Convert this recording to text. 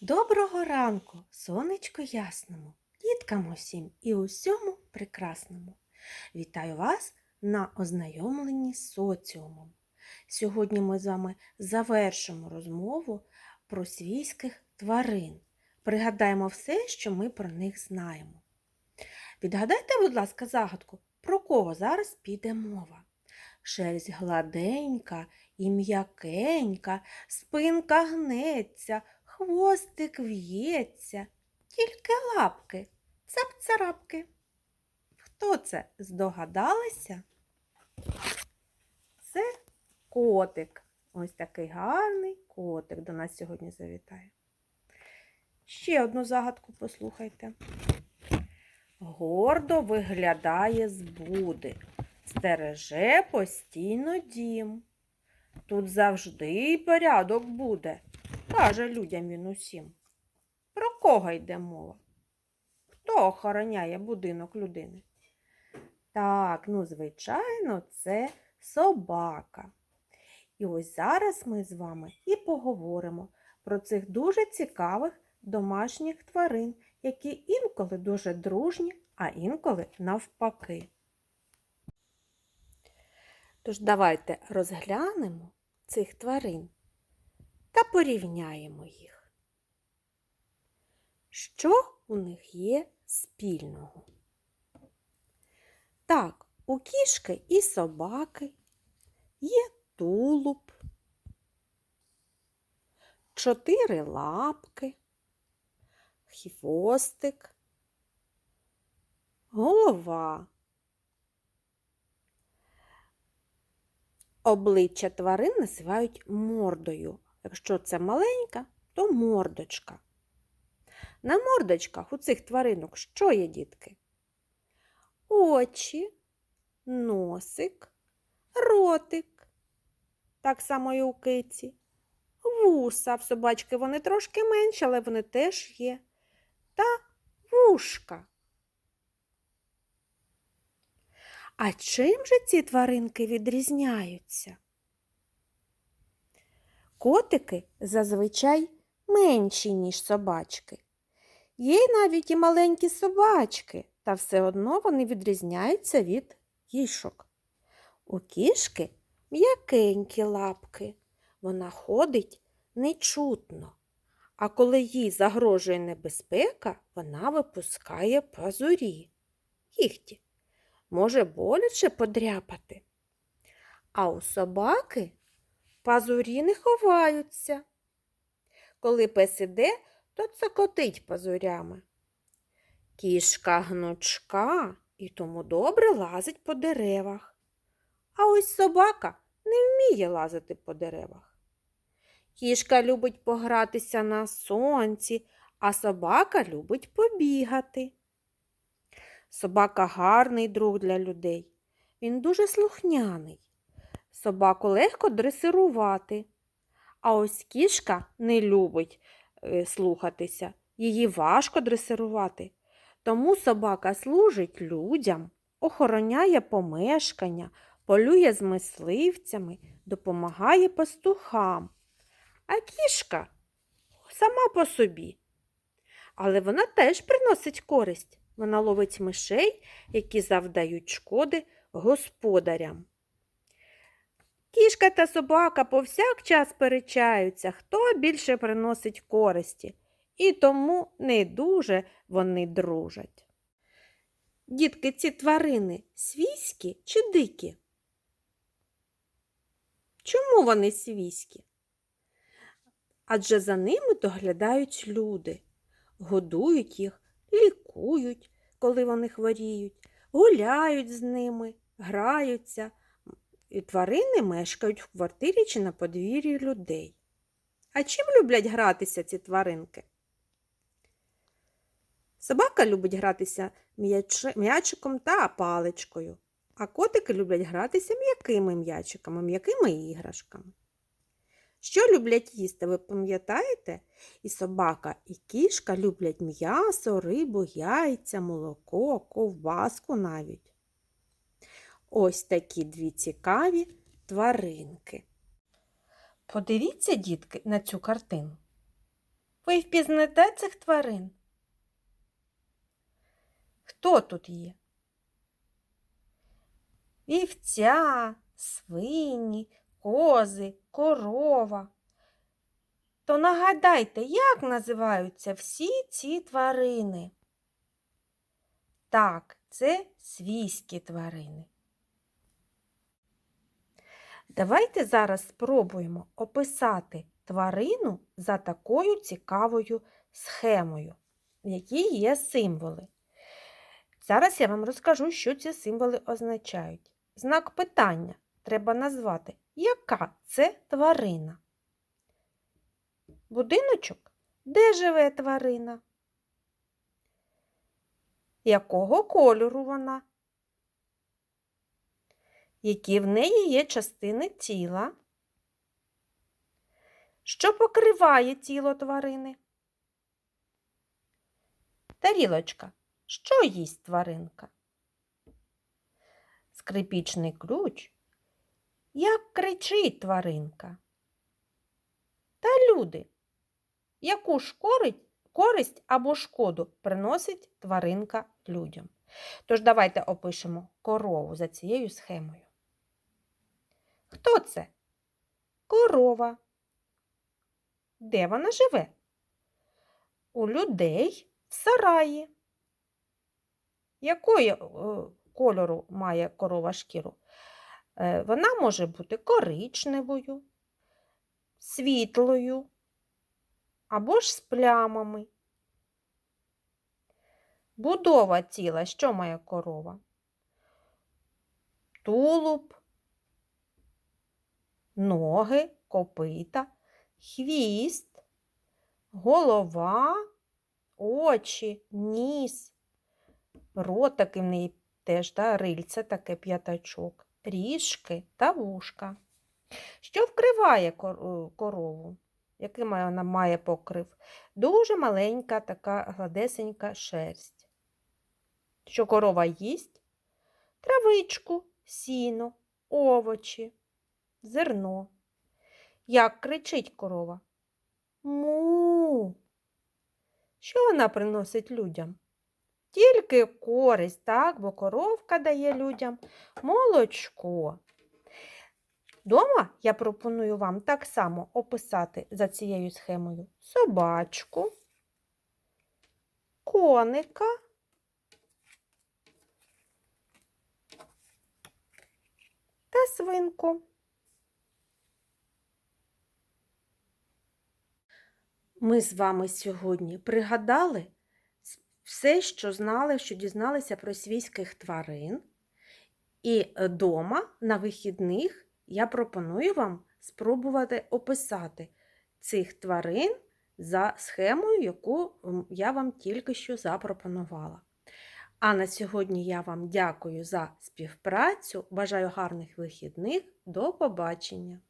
Доброго ранку, сонечко ясному, діткам усім і усьому прекрасному. Вітаю вас на ознайомленні з соціумом. Сьогодні ми з вами завершимо розмову про свійських тварин. Пригадаємо все, що ми про них знаємо. Відгадайте, будь ласка, загадку, про кого зараз піде мова. Шерсть гладенька і м'якенька, спинка гнеться, хвостик в'ється, тільки лапки, цап-царапки. Хто це здогадалися? Це котик. Ось такий гарний котик до нас сьогодні завітає. Ще одну загадку послухайте. Гордо виглядає з буди, стереже постійно дім. Тут завжди порядок буде, каже людям він усім. Про кого йде мова? Хто охороняє будинок людини? Так, ну, звичайно, це собака. І ось зараз ми з вами і поговоримо про цих дуже цікавих домашніх тварин, які інколи дуже дружні, а інколи навпаки. Тож давайте розглянемо цих тварин та порівняємо їх. Що у них є спільного? Так, у кішки і собаки є тулуб, чотири лапки, хвостик, голова. Обличчя тварин називають мордою. Якщо це маленька, то мордочка. На мордочках у цих тваринок що є, дітки? Очі, носик, ротик. Так само і у киці. Вуса в собачки вони трошки менші, але вони теж є. Та вушка. А чим же ці тваринки відрізняються? Котики зазвичай менші, ніж собачки. Є навіть і маленькі собачки, та все одно вони відрізняються від кішок. У кішки м'якенькі лапки. Вона ходить нечутно. А коли їй загрожує небезпека, вона випускає пазурі. Кіхті може боляче подряпати. А у собаки пазурі не ховаються. Коли пес іде, то цокотить пазурями. Кішка гнучка і тому добре лазить по деревах. А ось собака не вміє лазити по деревах. Кішка любить погратися на сонці, а собака любить побігати. Собака гарний друг для людей. Він дуже слухняний. Собаку легко дресирувати. А ось кішка не любить е, слухатися, її важко дресирувати. Тому собака служить людям, охороняє помешкання, полює з мисливцями, допомагає пастухам. А кішка сама по собі. Але вона теж приносить користь. Вона ловить мишей, які завдають шкоди господарям. Кішка та собака повсякчас перечаються, хто більше приносить користі, і тому не дуже вони дружать. Дітки, ці тварини свійські чи дикі? Чому вони свійські? Адже за ними доглядають люди, годують їх, лікують, коли вони хворіють, гуляють з ними, граються. І тварини мешкають в квартирі чи на подвір'ї людей. А чим люблять гратися ці тваринки? Собака любить гратися м'яч- м'ячиком та паличкою, а котики люблять гратися м'якими м'ячиками, м'якими іграшками. Що люблять їсти, ви пам'ятаєте? І собака, і кішка люблять м'ясо, рибу, яйця, молоко, ковбаску навіть. Ось такі дві цікаві тваринки. Подивіться, дітки, на цю картину. Ви впізнаєте цих тварин? Хто тут є? Вівця, свині, кози, корова. То нагадайте, як називаються всі ці тварини? Так, це свійські тварини. Давайте зараз спробуємо описати тварину за такою цікавою схемою, в якій є символи. Зараз я вам розкажу, що ці символи означають. Знак питання треба назвати, яка це тварина. Будиночок? Де живе тварина? Якого кольору вона? Які в неї є частини тіла? Що покриває тіло тварини? Тарілочка. Що їсть тваринка? Скрипічний ключ. Як кричить тваринка? Та люди. Яку ж користь, або шкоду приносить тваринка людям? Тож давайте опишемо корову за цією схемою. Хто це? Корова. Де вона живе? У людей в сараї. Якої е, кольору має корова шкіру? Е, Вона може бути коричневою, світлою або ж з плямами. Будова тіла, що має корова? Тулуб, ноги, копита, хвіст, голова, очі, ніс, рот в неї теж, да, рильце таке п'ятачок, ріжки та вушка. Що вкриває корову? Який вона має покрив? Дуже маленька така гладесенька шерсть. Що корова їсть? Травичку, сіно, овочі, зерно. Як кричить корова? Му. Що вона приносить людям? Тільки користь, так, бо коровка дає людям молочко. Дома я пропоную вам так само описати за цією схемою собачку, коника, та свинку. Ми з вами сьогодні пригадали все, що знали, що дізналися про свійських тварин. І дома на вихідних я пропоную вам спробувати описати цих тварин за схемою, яку я вам тільки що запропонувала. А на сьогодні я вам дякую за співпрацю. Бажаю гарних вихідних. До побачення!